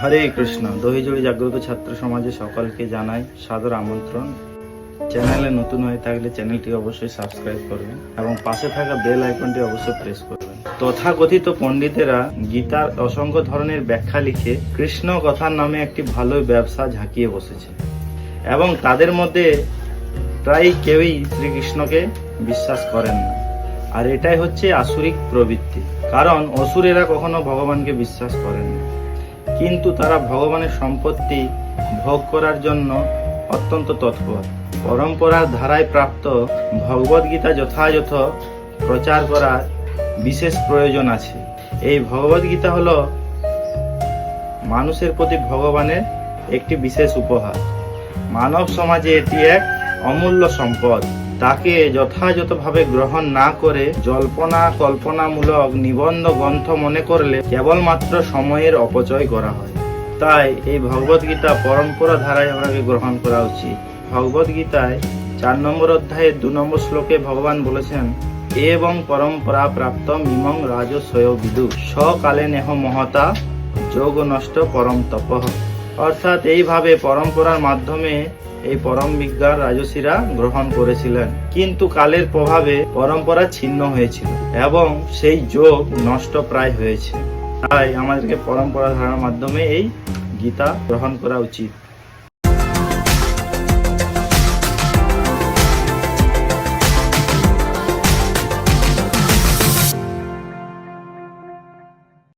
হরে কৃষ্ণ। দহিজুড়ি জাগ্রত ছাত্র সমাজে সকলকে জানাই সাদর আমন্ত্রণ। চ্যানেলে নতুন হয়ে থাকলে চ্যানেলটি অবশ্যই সাবস্ক্রাইব করবেন এবং পাশে থাকা বেল আইকনটি অবশ্যই প্রেস করবেন। তথাকথিত পণ্ডিতেরা গীতার অসংখ্য ধরনের ব্যাখ্যা লিখে কৃষ্ণ কথার নামে একটি ভালো ব্যবসা ঝাঁকিয়ে বসেছে এবং তাদের মধ্যে প্রায় কেউই শ্রীকৃষ্ণকে বিশ্বাস করেন না। আর এটাই হচ্ছে আসুরিক প্রবৃত্তি। কারণ অসুরেরা কখনো ভগবানকে বিশ্বাস করেন না। কিন্তু তারা ভগবানের সম্পত্তি ভোগ করার জন্য অত্যন্ত তৎপর। পরম্পরার ধারায় প্রাপ্ত ভগবদ গীতা যথাযথ প্রচার করার বিশেষ প্রয়োজন আছে। এই ভগবদ গীতা হলো মানুষের প্রতি ভগবানের একটি বিশেষ উপহার। মানব সমাজে এটি এক অমূল্য সম্পদ। তাকে যথাযথভাবে গ্রহণ না করে জল্পনা কল্পনামূলক নিবন্ধ গ্রন্থ মনে করলে কেবলমাত্র সময়ের অপচয় করা হয়। তাই এই ভগবত গীতা পরম্পরা ধারায় আমাকে গ্রহণ করা উচিত। ভগবত গীতায় চার নম্বর অধ্যায়ের দু নম্বর শ্লোকে ভগবান বলেছেন, এবং পরম্পরা প্রাপ্ত মিমং রাজস্বয় বিদু। সকালে নেহ মহতা যোগ নষ্ট পরম তপঃ। অর্থাৎ এইভাবে পরম্পরার মাধ্যমে এই পরম বিজ্ঞান রাজস্বীরা গ্রহণ করেছিলেন। কিন্তু কালের প্রভাবে পরম্পরা ছিন্ন হয়েছিল এবং সেই যোগ নষ্ট প্রায় হয়েছে। তাই আমাদেরকে পরম্পরা ধারণার মাধ্যমে এই গীতা গ্রহণ করা উচিত।